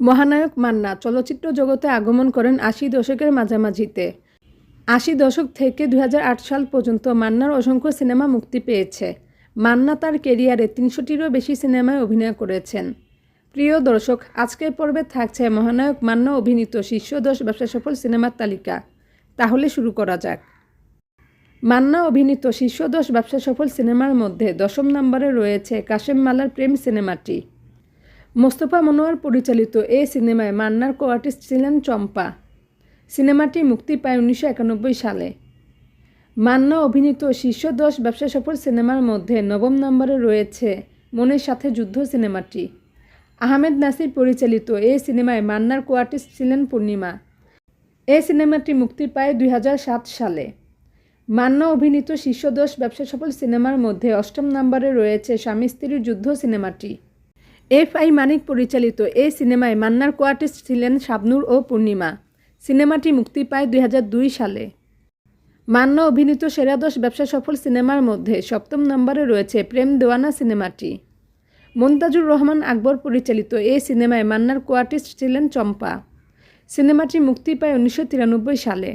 মহানায়ক মান্না চলচ্চিত্র জগতে আগমন করেন আশি দশকের মাঝামাঝিতে। আশি দশক থেকে দু হাজার আট সাল পর্যন্ত মান্নার অসংখ্য সিনেমা মুক্তি পেয়েছে। মান্না তার কেরিয়ারে তিনশোটিরও বেশি সিনেমায় অভিনয় করেছেন। প্রিয় দর্শক, আজকের পর্বে থাকছে মহানায়ক মান্না অভিনীত শীর্ষ দশ ব্যবসা সফল সিনেমার তালিকা। তাহলে শুরু করা যাক। মান্না অভিনীত শীর্ষ দশ ব্যবসা সফল সিনেমার মধ্যে দশম নম্বরে রয়েছে কাশেম মালার প্রেম সিনেমাটি। মোস্তফা মনোয়ার পরিচালিত এই সিনেমায় মান্নার কো আর্টিস্ট ছিলেন চম্পা। সিনেমাটি মুক্তি পায় উনিশশো একানব্বই সালে। মান্না অভিনীত শীর্ষ দশ ব্যবসা সফল সিনেমার মধ্যে নবম নম্বরে রয়েছে মনের সাথে যুদ্ধ সিনেমাটি। আহমেদ নাসির পরিচালিত এই সিনেমায় মান্নার কো আর্টিস্ট ছিলেন পূর্ণিমা। এই সিনেমাটি মুক্তি পায় দুই হাজার সাত সালে। মান্না অভিনীত শীর্ষ দশ ব্যবসা সফল সিনেমার মধ্যে অষ্টম নম্বরে রয়েছে স্বামী স্ত্রীর যুদ্ধ সিনেমাটি। এফ আই মানিক পরিচালিত এই সিনেমায় মান্নার কো আর্টিস্ট ছিলেন শাবনুর ও পূর্ণিমা। সিনেমাটি মুক্তি পায় দুই হাজার দুই সালে। মান্না অভিনীত সেরা দশ ব্যবসা সফল সিনেমার মধ্যে সপ্তম নম্বরে রয়েছে প্রেম দেওয়ানা সিনেমাটি। মন্তাজুর রহমান আকবর পরিচালিত এই সিনেমায় মান্নার কো আর্টিস্ট ছিলেন চম্পা। সিনেমাটি মুক্তি পায় উনিশশো তিরানব্বই সালে।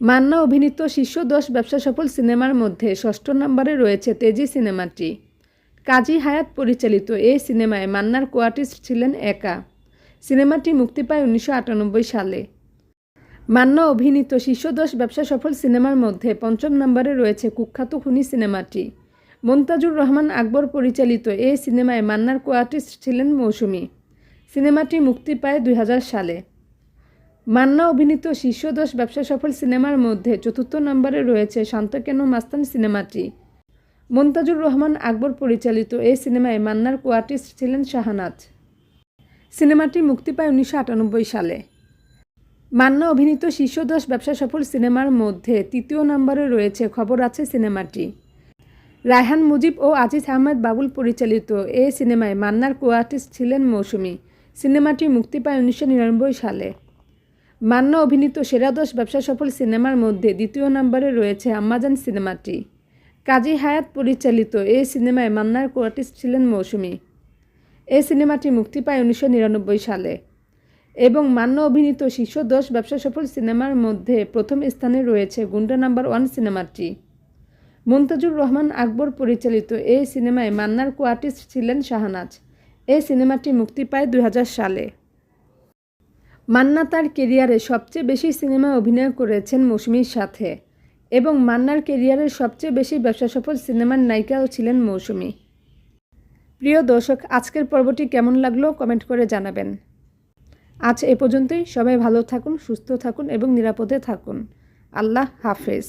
মান্না অভিনীত শীর্ষ দশ ব্যবসা সফল সিনেমার মধ্যে ষষ্ঠ নম্বরে রয়েছে তেজি সিনেমাটি। কাজী হায়াত পরিচালিত এই সিনেমায় মান্নার কোয়ার্টিস্ট ছিলেন একা। সিনেমাটি মুক্তি পায় উনিশশো আটানব্বই সালে। মান্না অভিনীত শীর্ষ দশ ব্যবসা সফল সিনেমার মধ্যে পঞ্চম নম্বরে রয়েছে কুখ্যাত খুনি সিনেমাটি। মন্তাজুর রহমান আকবর পরিচালিত এই সিনেমায় মান্নার কোয়ার্টিস্ট ছিলেন মৌসুমী। সিনেমাটি মুক্তি পায় দুই হাজার সালে। মান্না অভিনীত শীর্ষ ব্যবসা সফল সিনেমার মধ্যে চতুর্থ নম্বরে রয়েছে শান্তকেন মাস্তান সিনেমাটি। মন্তাজুর রহমান আকবর পরিচালিত এই সিনেমায় মান্নার কো আর্টিস্ট ছিলেন শাহানাজ। সিনেমাটি মুক্তি পায় উনিশশো আটানব্বই সালে। মান্না অভিনীত শীর্ষ দশ ব্যবসা সফল সিনেমার মধ্যে তৃতীয় নম্বরে রয়েছে খবর আছে সিনেমাটি। রায়হান মুজিব ও আজিজ আহমেদ বাবুল পরিচালিত এ সিনেমায় মান্নার কো আর্টিস্ট ছিলেন মৌসুমী। সিনেমাটি মুক্তি পায় উনিশশো নিরানব্বই সালে। মান্না অভিনীত সেরা দশ ব্যবসা সফল সিনেমার মধ্যে দ্বিতীয় নম্বরে রয়েছে আম্মাজান সিনেমাটি। কাজী হায়াত পরিচালিত এই সিনেমায় মান্নার কো আর্টিস্ট ছিলেন মৌসুমী। এই সিনেমাটি মুক্তি পায় উনিশশো নিরানব্বই সালে এবং মান্য অভিনীত শীর্ষ দশ ব্যবসা সফল সিনেমার মধ্যে প্রথম স্থানে রয়েছে গুন্ডা নাম্বার ওয়ান সিনেমাটি। মুমতাজুর রহমান আকবর পরিচালিত এই সিনেমায় মান্নার কো আর্টিস্ট ছিলেন শাহনাজ। এই সিনেমাটি মুক্তি পায় দু হাজার সালে। মান্না তার কেরিয়ারে সবচেয়ে বেশি সিনেমায় অভিনয় করেছেন মৌসুমীর সাথে। এবং মান্নার কেরিয়ারের সবচেয়ে বেশি ব্যবসা সফল সিনেমার নায়িকাও ছিলেন মৌসুমী। প্রিয় দর্শক, আজকের পর্বটি কেমন লাগল কমেন্ট করে জানাবেন। আজ এ পর্যন্তই। সবাই ভালো থাকুন, সুস্থ থাকুন এবং নিরাপদে থাকুন। আল্লাহ হাফেজ।